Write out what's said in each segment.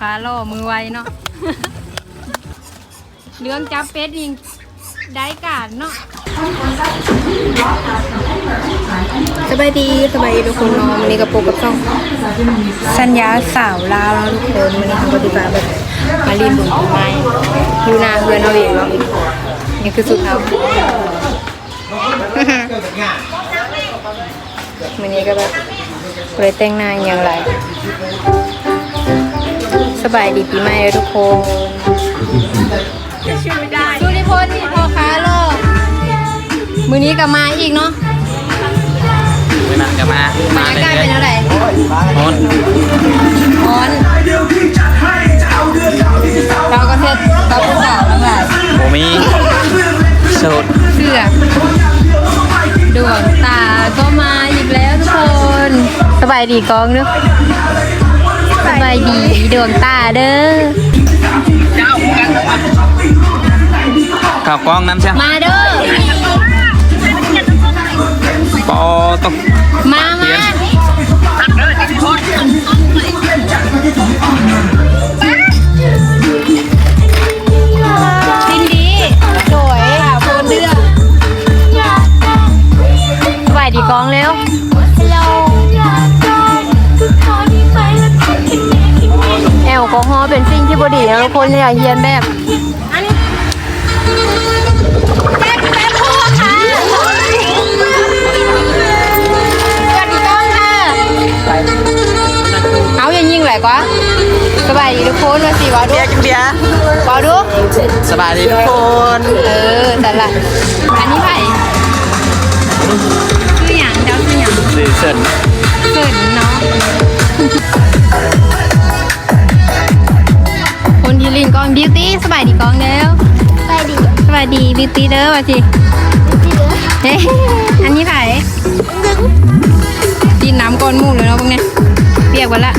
ค้าล่อมือไวเนาะ เรื่องจับเป็ดยิงได้การเนาะสบายดีสบายดีทุกคนเนาะวันนี้กับโปกับช่อง สัญญาสาวลาวแล้วทุกคนวันนี้ทำปฏิบัติแบบมาลีนบุญต้นไม้อยู่หนาเพื่อนเอาเองเนาะนี่คือสุดเอาวันนี้ก็แบบบริแต่งหน้าอย่างไร สบายดีปีใหม่ทุกคนสุริพลนี่พ่อค้าโลกมือนี้ก็มาอีกเนาะไม่นั่นก็มาบรรยากาศเป็นอะไรมนร้อนเราก็เทศกับผู้สาวทั้งหลายโมมีสูตรเสื้อดวงตาก็มาอีกแล้วทุกคน สบายดีกองเด้อ สบายดีดวงตาเด้อข่าวกล้องน้ำใช่มาเด้อปอตกมา มา บดีนะทุกคนอย่าเฮียนแบบอันนี้แป๊บแป๊บพูดค่ะสวัสดีต้องค่ะเอาอย่างยิ่งไหลกว่าสบายดีทุกคนมาสิวาดูเบียร์กินเบียร์วาดูสบายดีทุกคน เออแต่ละอันนี้ไผ่ชื่อหยังเจ้าชื่อหยังสื่อเสริญ บิวตี้สบายดีกองเด้อไปดิสบายดีบิวตี้เด้อว่าสิที่เหลือเฮ้อันนี้ไผ่ดึงกินน้ำก้อนหมูกเลยเนาะพวกเนี้ยเปียกหมดละ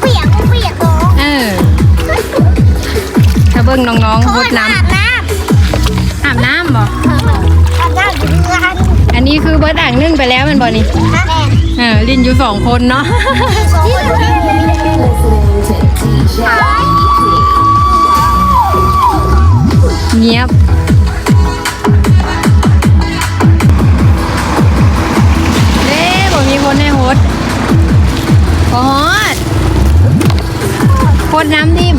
เปียกเปียกน้องเออ ถ้าเบิ่งน้องๆรดน้อาบน้ำอาบน้ำบ่ำอาบน้ำอยู่งานอันนี้คือเบิร์ดอ่างนึ่งไปแล้วแมันบ่นี่ ฮะ สองคนเนาะเงียบเด้บ่มีคนให้โฮสโอ้โฮสโคนน้ำทิม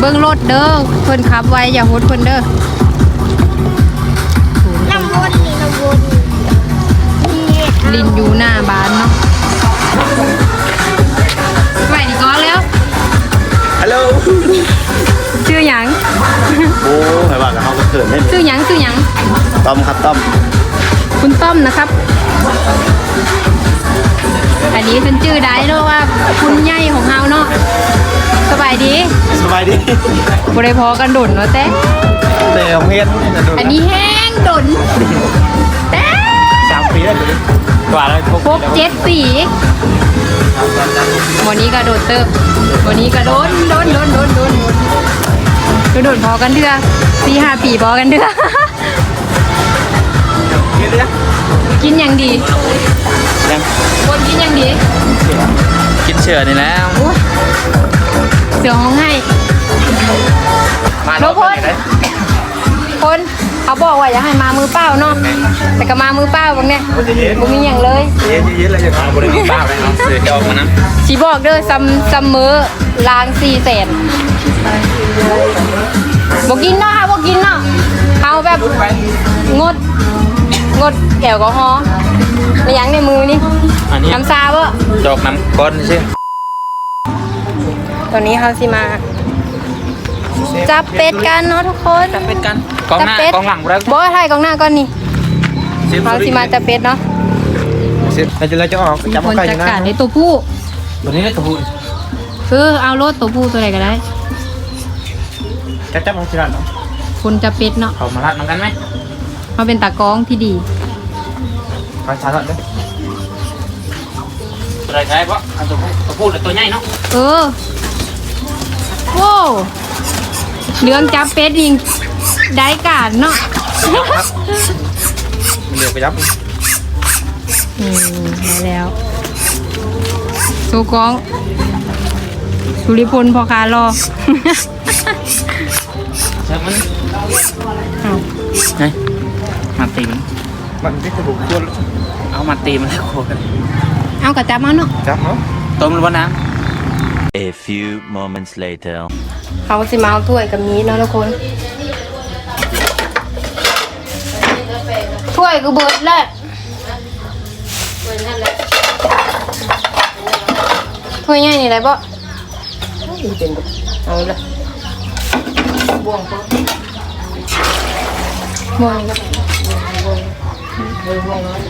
เบิ่งรถเด้อเพิ่นขับไว้อย่าโฮสเพิ่นเด้อน้ำวนนี่น้ำวนนี่ลินอยู่หน้าบ้านเนาะไปดีก้อนแล้วฮัลโหลชื่อหยังโอ้ใครว่ากับเขาก็เขินได้ชื่อหยังชื่อหยังต้อมครับต้อมคุณต้อมนะครับ อันนี้ฉันชื่อได้เนาะว่าคุณใหญ่ของเฮาเนาะสบายดีสบายดีบริพอกันดุนเนาะแต่เตะของเฮ็ดอันนี้แห้งดุนแต่สามปีแล้วดูดิกว่าแล้วครบเจ็ดปีวันนี้ก็โดนเติบวันนี้ก็โดนโดนโดนโดนโดนโดนโดนพอกันเถื่อสี่ห้าปีพอกันเถื่อเฮ็ดเลยกินอย่างดี ยังคนกินอย่างดีกินเชื่อนี่แล้วอุ๊ยเสือห้องให้มาทุกคนคนเขาบอกว่าอย่าให้มามือเปล่าเนาะแต่ก็มามือเปล่าบางเนี่ยบ่มีอย่างเลยเย็นเย็นเลยจะมาบริมีบ้าเลยเอาสื่อจะออกมานะสีบอกเด้อซัมซัมมือล้างสี่แสนบอกกินเนาะค่ะบอกกินเนาะเอาแบบงดงดแอลกอฮอล์ ไม่ยั้งในมือนี่อันนี้น้ำซาเบอจอกน้ำก้อนใช่ตอนนี้เขาสิมา จับเป็ดกันเนาะทุกคนจับเป็ดกันกองหน้าจับเป็ดกองหลังแล้วบอสไทยกองหน้าก่อนนี่เขาสิมาจับเป็ดเนาะเราจะเราจะออกมีจับคนไก่จัดนะการในตัวผู้ตัวนี้ได้ตัวผู้คือเอารถตัวผู้ตัวไหนก็ได้จับจับของที่ร้านเนาะคนจับเป็ดเนาะเขามาลัดมันกันไหมเขาเป็นตากล้องที่ดี เขาชาร์จด้วยตัวใดใช่ปะเอาตัวผู้ตัวผู้หรือตัวใหญ่เนาะเออโว้วเรื่องจับเป็ดยิงได้การเนาะมันเดือดไปยับอืมมาแล้วโซกองสุริพลพอคารอใช่มันเอาไงมาตีมัน มันที่จะบุกตัวเอามาตีมันแล้วโคกันเอากระจับมาเนาะจับเนาะต้มหรือว่าน้ A few moments later. เขาสิมาเอาถ้วยกับนี้เนาะทุกคนถ้วยก็เบิดแล้วถ้วยใหญ่นี่อะไรบ่เอาละบ่วงบ่บ่วงนี่ก็ได้ บ่วงบ่วงน้อย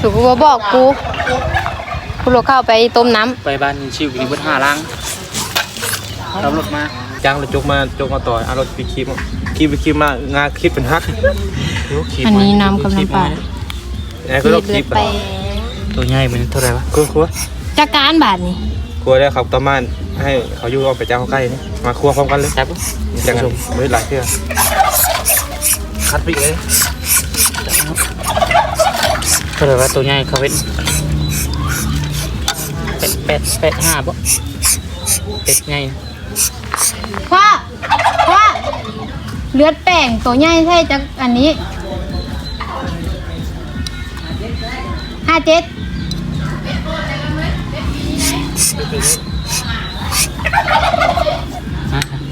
ถูกกูก็บอกกู กูโลเข้าไปต้มน้ำไปบ้านชิวกินเบิดห้าล้างเรารถมาจ้างรถจกมาจกมาต่อยเอารถไปคลิป คลิปไปคลิปมางาคลิปเป็นฮักำอันนี้น้ำกับน้ำปลาไอ้ก็ต้องคลิปไปตัวใหญ่มันเท่าไหร่วะครัวครัวจากการบาทนี่ครัวได้เขาตะมานให้เขาอยู่เอาไปจ้างเขาใกล้นี่มาครัวพร้อมกันเลยจับจังกันไม่หลายเทื่อคัดไปเลยเท่าไหร่วะตัวใหญ่เขาเป็นเป็ดเป็ดเป็ดห้าปะเป็ดใหญ่พ่อพ่อ เลือดแป้งตัวใหญ่ใช่จากอันนี้ห้าเจ็ด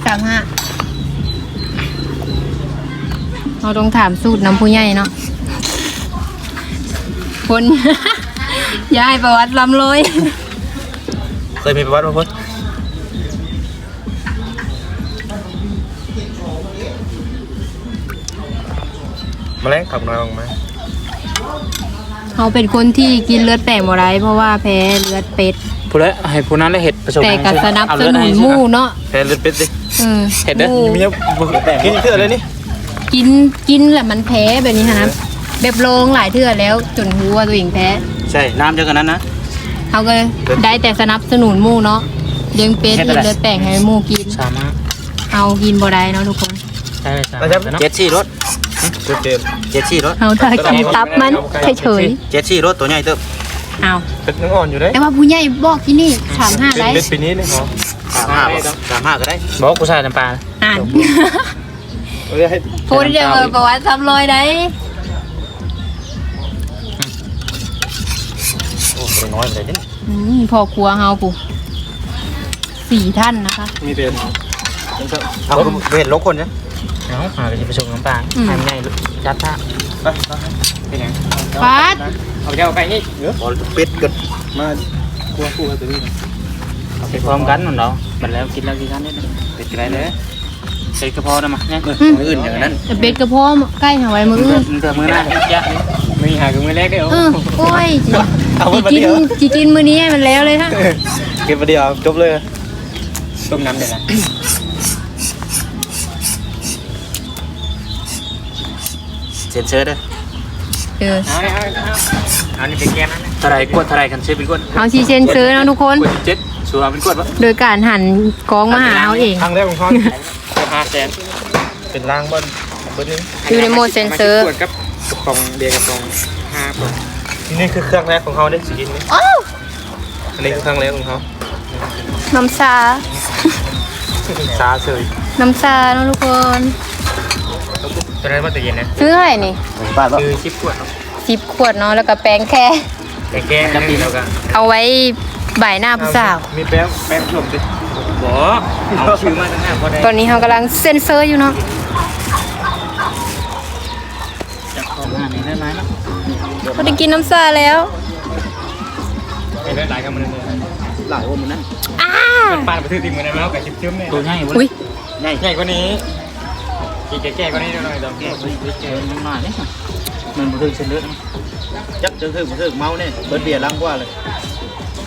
สามห้าเราต้องถามสูตรน้ำผู้ใหญ่เนาะคนยายประวัติลำเลย เคยมีประวัติมาพ้น มาแล้งขับน้อยออกมาเขาเป็นคนที่กินเลือดแป้งบ่ได้เพราะว่าแพ้เลือดเป็ดผู้ละให้ผู้นั้นได้เห็ดผสมแต่กับสนับเอาสเลือดนุให้นใช่หไหมู่เนาะแพ้เลือดเป็ดดิเออเห็ดเด้อหมู่มีเยอะกินเทื่อเลยนี่กินกินแหละมันแพ้แบบนี้ค่ะนะแบบโลงหลายเทื่อแล้วจนรู้ว่าตัวเองแพ้ใช่น้ำเยอะกันนั้นนะเขาก็ได้แต่สนับสนุนหมู่เนาะเลี้ยงเป็ดเฮ็ดกิอะนไรเลือดแป้งให้หมู่กินสามารถเอากินบ่ได้เนาะทุกคนใช่เลยสามารถเนาะเจ็ดสี่รถ เจ็ดเจ็ดเจ็ดสี่รถเอาถ้ากินตับมันเฉยเจ็ดสี่รถตัวใหญ่เติบๆเอาเป็ดยังอ่อนอยู่เลยแต่ว่าผู้ใหญ่บอกที่นี่ถามห้าเป็นได้เป็ดปีนี้นี่เหรอสามห้าบ่สามห้าก็ได้บอกกูใส่น้ำปลาอ่านเอาเลยให้พูดเดียวประวัติซ้ำรอยได้โอ้ตัวน้อยไปเลยนี่อืมพอครัวเฮาปุ๊สี่ท่านนะคะ มีเป็นเอาเห็นลกคนเนี่ย เอาหาไปผสมน้ำปลาอืม ทำง่ายจัดท่าไปเป็นยังปัดเอาเจ้าไปนี่เยอะบอลเป็ดกันมาครัวคู่กันตัวนี้เอาไปพร้อมกันหนุนเนาะมันแล้วกินแล้วกินกันได้เลยเป็ดกินได้เลยใส่กระเพาะนะมาเนี่ยมืออื่นอย่างนั้นแต่เป็ดกระเพาะใกล้หาไว้มือมืออื่นมือมือหน้าจะมือหากับมือแรกได้โอ้เออโอ้ยเอาจีมากินเดียวจีกินมื้อนี้ให้มันแล้วเลยฮะเก็บมาเดียวจบเลยต้มน้ำเดี๋ยวนะ ซ็นเซอร์เด้อเออเอาเนี่ยเอาเอาเอานี่เป็นแก้มนะเท่าไรกวดเท่าไรกันซื้อเป็นกวดเอาชีเชนซื้อนะทุกคน กวดเจ็ดชัวร์เป็นกวดปะโดยการหั่นกองมาหาเอาเอง ครั้งแรกของเขาห้าแสนเป็นร่างบอลบอลนี้อยู่ในโหมดเซ็นเซอร์ กวดกับกระป๋องเดียวกระป๋องห้าปองนี่คือเครื่องแรกของเขาได้สกินนี่อ้าวอันนี้คือเครื่องแรกของเขาน้ำซาซาเฉยน้ำซาเนาะทุกคน ตัวนั้นว่าจะเย็นนะซื้อเท่าไหร่นี่บ้านบ่คือชิปกวดเนาะสิบขวดเนาะแล้วก็แป้งแค่ แต่แก้มดีแล้วกันเอาไว้บ่ายหน้าผู้สาว มีแป๊บแป๊บลมดิบ่เอาชื่อมาตั้งห้าพอได้ตอนนี้เรากำลังเซ็นเซอร์อยู่เนาะจับข้อมาในนั้นนะเราได้กินน้ำซาแล้วไปเล่นหลายกันมันเลยหลายว่ามันนั้นอ้า ปานไปถือติ่งมันแล้วกับชิปชื้มเนี่ยตัวใหญ่อุ้ยใหญ่ใหญ่กว่านี้ chị trẻ trẻ con đi đâu rồi đâu trẻ trẻ trẻ nhưng mà đấy mình một thương xin nữa chắc chứ thương một thương mau nè bên bìa lăng qua rồi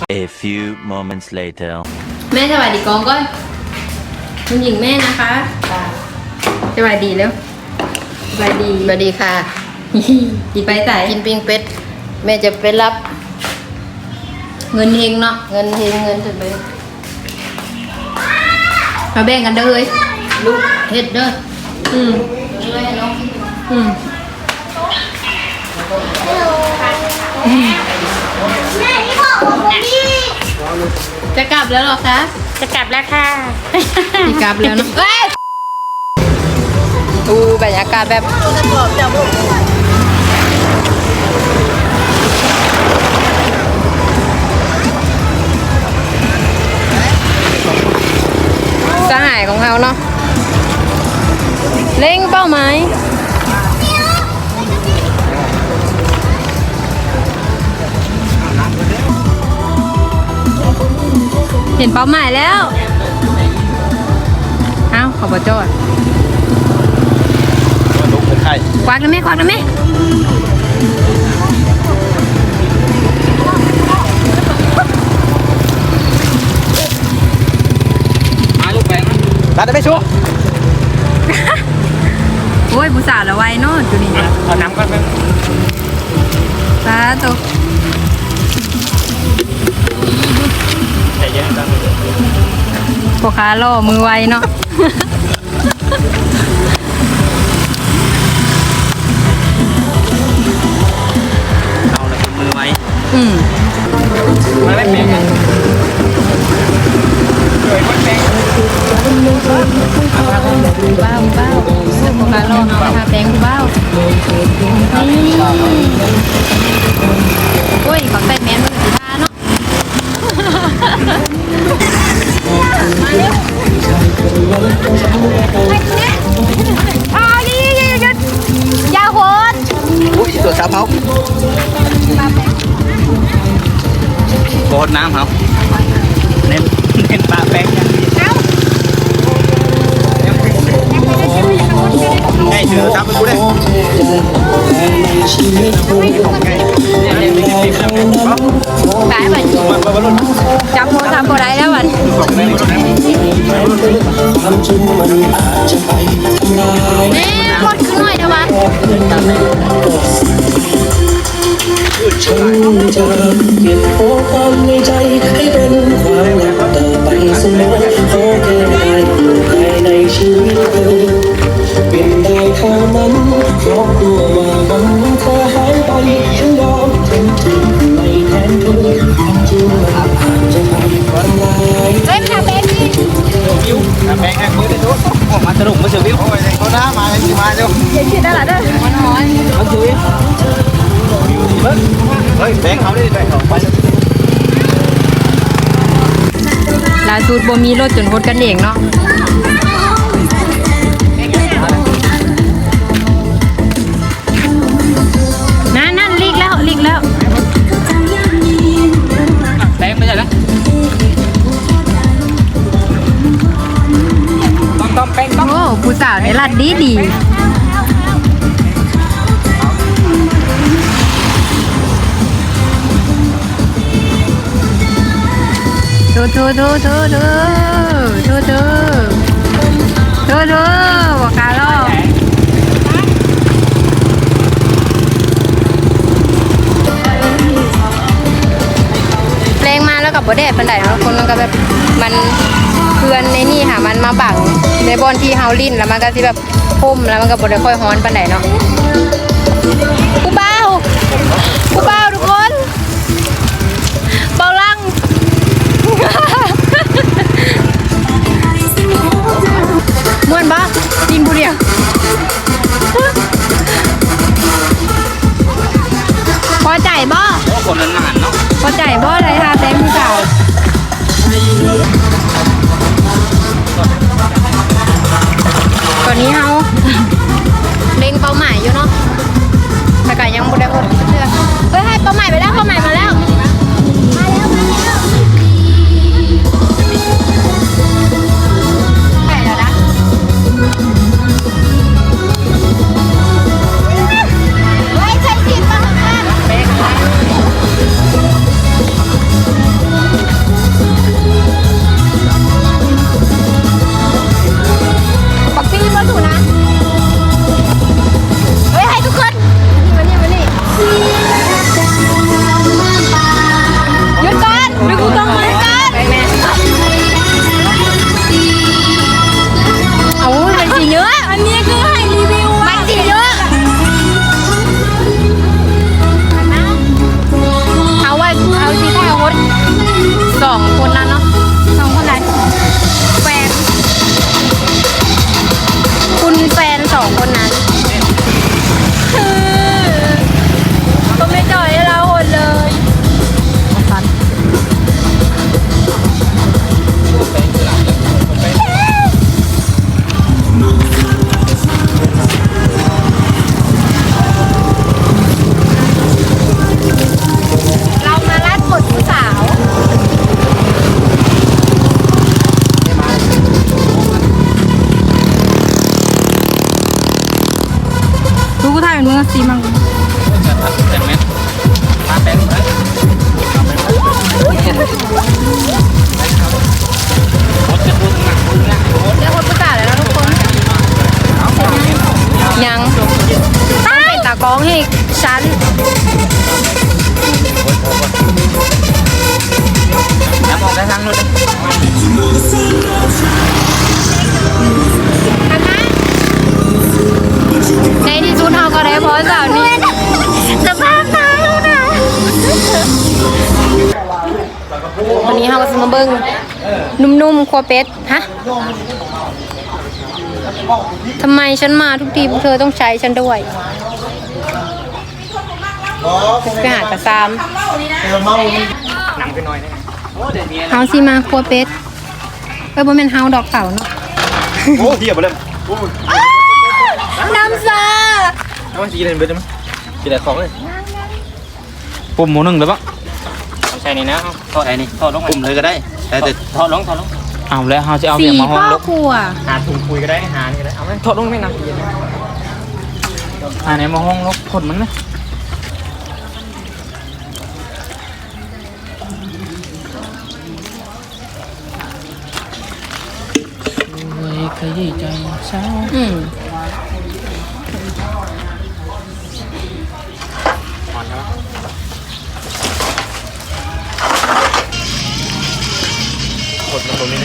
A few moments later แม่สวัสดีกองก้อยคุณหญิงแม่นะคะสวัสดีแล้วสวัสดีสวัสดีค่ะดีไปใส่กินปิ้งเป็ด แม่จะไปรับ เงินเฮงเนาะเงินเฮงเงินถึงไปมาแบ่งกันเด้อเลยลูกเฮ็ดเด้อ อืมอืมจะกลับแล้วเหรอคะจะกลับแล้วค่ะจะกลับแล้วเนาะเอ้ยดูบรรยากาศแบบสหายของเขาเนาะ เล่งเป้าหมายเห็นเป้าหมายแล้ว เอ้าขอบจอดลุกเป็นไข้ควักนะแม่ควักนะแม่มาลูกแบงค์ตัดได้ไหมชู โอ้ยผู้สาวละไว้เนาะจุนี่นะเอาน้ำก่อนแบงค์สาธุใจเย็นกันพ่อค้าล่อมือไวเนาะเอาเลยมือไว้อืมมาไม่เป็นกันบ้าวบ้าวเสื้อ พ่อค้าล่อเนาะทาแปงผู้บ้านี่โอ้ยขอใส่แมสมือสีทาเนาะอ๋อนี่ยุดยุดยาโหดอุ้ยตัวสาวเผาโคตรน้ำเขาเน้นเน้นปลาแป้งยัง ไงถือซับไปกูได้ไปบัดนี้จับโทรศัพท์บ่ได้แล้วบัดนี้แม่หมดขึ้นหน่อยนะวะ แบงค์เขาได้แบงค์เขาไปล่าสุดบ่มีรถจนโคตรกันเองเนาะนั่นนั่นลีกแล้วลีกแล้วแบงค์ไม่ใช่แล้วต้องต้องแป้งต้องโอ้ผู้สาวในรัดดีดี ดูดูดูดูดูดูดูบอกกาลอกเพลมาแล้วกับบอดแเป็นไดเนาะคนมันก็แบบมันเพื่อนในนี่ค่ะมันมาบังในบอลที่เฮาลินแล้วมันก็ที่แบบพุ่มแล้วมันก็บอดได้ค่อยฮ้อนเป็นไดเนาะ วันนี้เราก็จะมาเบิ้งนุ่มๆครัวเป็ดฮะทำไมฉันมาทุกทีพวกเธอต้องใช้ฉันด้วยไปหากระซามหนังไปหน่อยได้ไหมโอ้เดี๋ยวนี้เฮาสิมาครัวเป็ดเออบ่แม่นเฮาดอกเต่าเนาะโอ้เทียบไปเลยโอ้ยน้ำซาเอามากินอะไรเบิดได้ไหมกินอะไรของเลยปุ่มหมูหนึ่งเลยปะเอา ใส่นี่นะเอาทอดไอ้นี่ทอดลงไปปุ่มเลยก็ได้ แต่แต่ทอดลงทอดลงเอาแล้วเขาจะเอาสีเบียงมาห้องพ่อลกครัวหาถุงคุยก็ได้หานี่ก็ได้เอาไหมทอดลงไม่นานอ่าไหนมาห้องลกขนมันไหมอืมอ่อน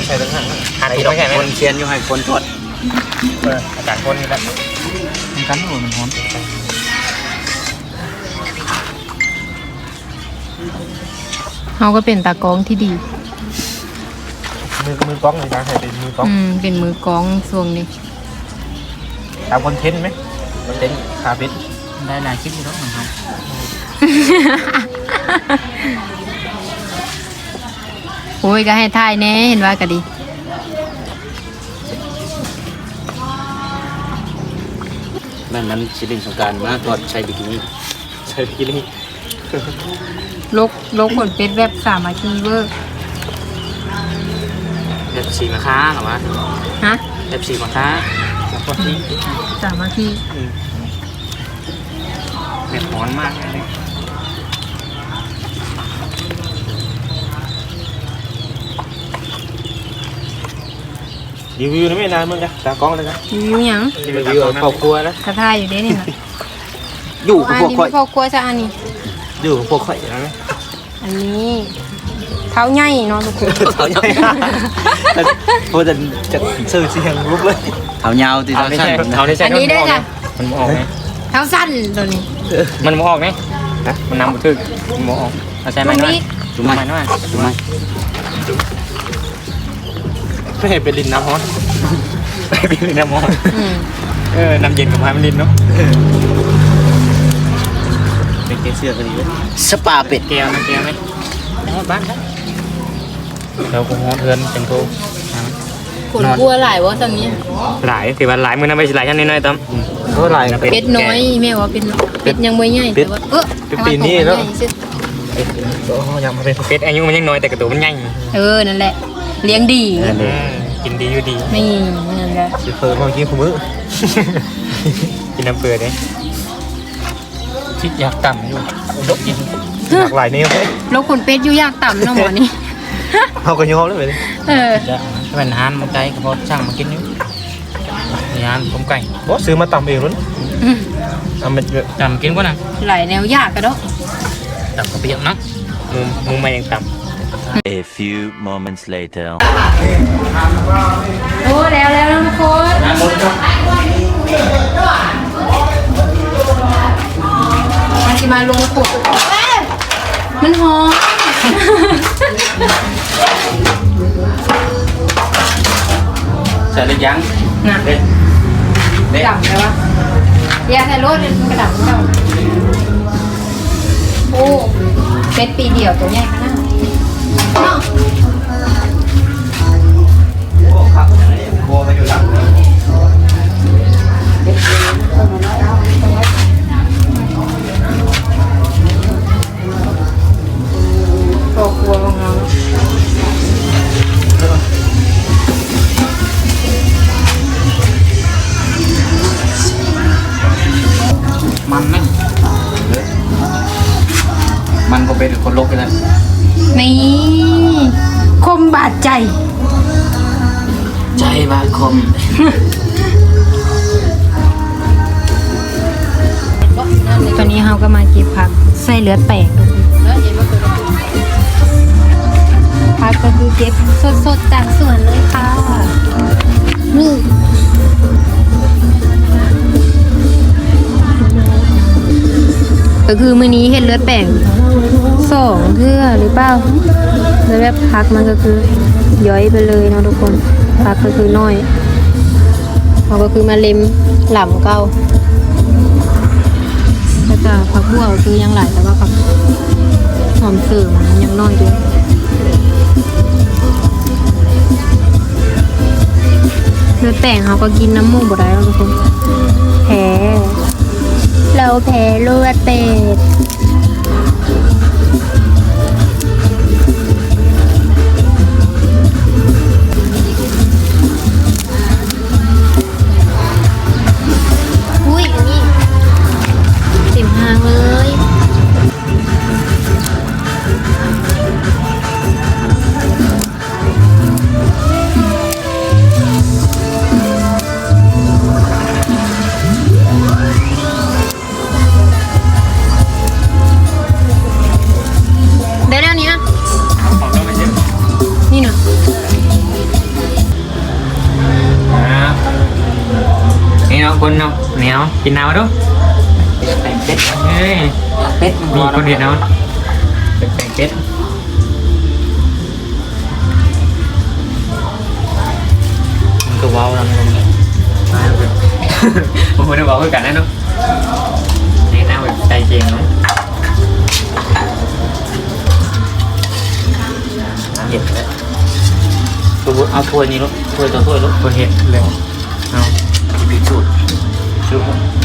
ดมันตรงนี้ใช้ทั้งหันหาที่ลงใช่ไหมคนเชียนอยู่ให้คนทอดเอออากาศคนนี่แหละมันกันโอ้มันหอมเฮาก็เป็นตากล้องที่ดี มือมือกล้องเลยนะให้เป็นมือกล้อง อืม เป็นมือกล้องช่วงนี้ตามคอนเทนต์ไหมคอนเทนต์คาเฟ่ได้หลายคลิปอยู่แล้วนะครับ โอ้ยก็ให้ทายแน่เห็นว่าก็ดีนั่นนั้นชิลินสงการมาทอดใช้บิกินี่ใช้กินนี่ลกลกขนเป็ดแบบสามัคคีเวอร์แบบสีมะค้าเหรอวะฮะแบบสีมะค้าแล้วก็ที่สามัคคีแบบหอนมากเลย รีวิวนะไม่นานมึงกันตากล้องเลยกันรีวิวหยังรีวิวครอบครัวนะกระทายอยู่เด้นี่นะอยู่กับอันพวกนี้ข่อยพ่อครัวซะอันนี้ อยู่กับพวกข่อยนะอันนี้เท้าใหญ่เนาะทุกคนเขาใหญ่เพราะจะจะซื้อเสียงลุกเลยเท้ายาวที่เอาเราไม่ใช้ใช่เอาไม่ใช่อันนี้ได้จ้ะมันมออกไหมเท้าสั้นตัวนี้ มันมออกไหมมันน้ำบุทึกมันมออกเอาใช่ไหมตรงน้อยนี้ถูกไหมน้อยถูกไหม ไม่เห็นเป็นลินน้ำฮ้อนไปเป็นน้ำมออืมเออน้ำเย็นกับพายมันลินเนาะเป็นเกเสื้อกันดีเลยสปาเป็ดแก้วน้ำแก้วไหมบ้านเราคงฮอเทือนเป็นโตขนกลัวหลายวะตรงนี้หลายถือว่าหลายมือนะไม่ใช่หลายชั้นน้อยๆตั้มเท่าไหร่เป็ดน้อยแม่ว่าเป็ดน้อยเป็ดยังไม่ใหญ่แต่ว่าเออเป็ดปีนี้เนอะแต่ว่าตัวมันใหญ่สิยังมาเป็นเป็ดอายุมันยังน้อยแต่กระตูมันใหญ่เออนั่นแหละ เลี้ยงดีกินดีอยู่ดีนี่นั่นแหละสิเฟอร์เมื่อกี้คุณมือกินน้ำเปลือยเลยคิดอยากต่ำอยู่ดกกินหลากหลายแนวเลยแล้วขนเป็ดอยู่ยากต่ำเนาะหมอนี่เอากันยอมเลยเลยเออจะเป็นอาหารมันไก่ก็พอช่างมากินอยู่อาหารต้มไก่บอสซื้อมาตำเองล้วนอืมเอามันจำกินก็นะหลายแนวยากกันเนาะต่ำก็เปรี้ยวเนาะมุมมุมมายังต่ A few moments later. โอ้แล้วแล้วทุกคนมันจะมาลงขวดเอ้ยมันหอมใส่หรือยังน่ะเด็ดเด็ดดับเลยวะยาใส่รถมันกระดับเจ้าโอ้เป็ดปีเดียวตัวใหญ่ขนาด เเปล่าแล้วแบบพักมันก็คือย้อยไปเลยเนาะทุกคน พักก็คือน้อยเราก็คือมาเล็มหล่ำเก้าแล้วก็ผักบัวคือยังหลายแต่ว่าผักหอมเสริมมันยังน้อยด้วยเลือดแป้งเขาก็กินน้ำมูกบ่ได้แล้วทุกคนแพ้เราแพ้เลือดเป็ด คนเนาะเหนียวกินน้ำมาดูแป้งเป็ดเฮ้ยเป็ดมีคนเห็นเนาะเป็นแป้งเป็ดมันก็ว้าวแล้วนะผมไม่ได้บอกเพื่อกันนะเนาะนี่น่าแบบใจเจงเนาะเห็ดแล้วตัวเอาถ้วยนี้ลูกถ้วยตัวถ้วยลูกคนเห็นเลยเอาที่บีสูตร ชุ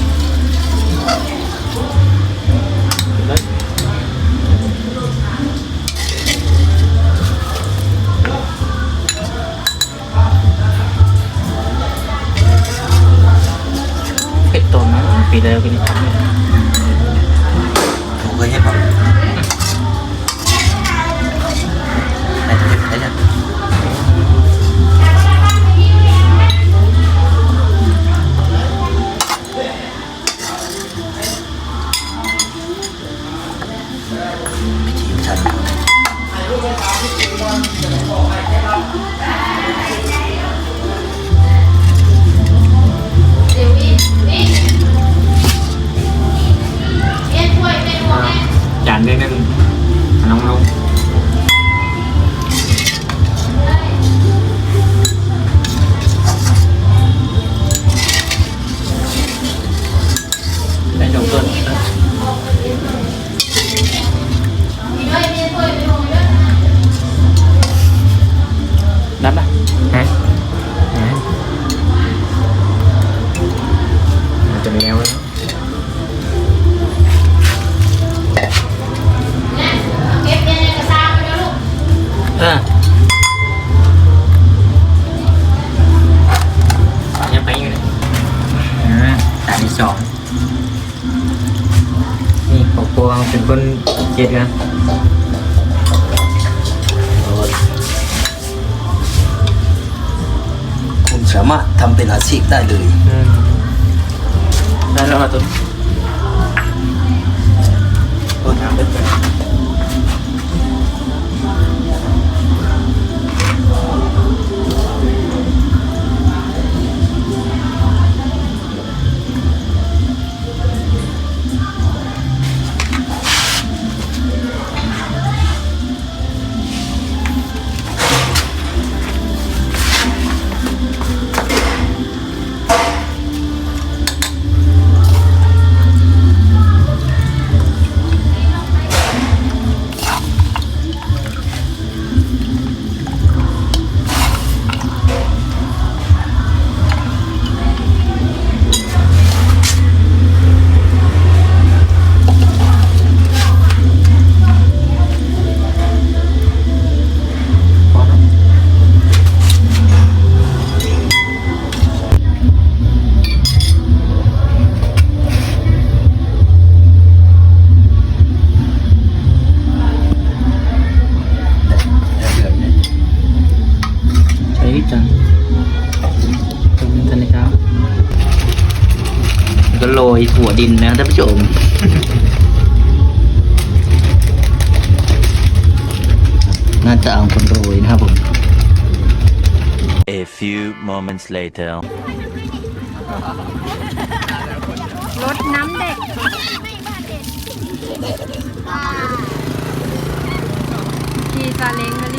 Thank you. ดินนะท่านผู้ชมหน้าตาของคนโรยนะครับผม A few moments later. รถน้ำเด็กขี่ซาเล้งมาลินเลยเนาะ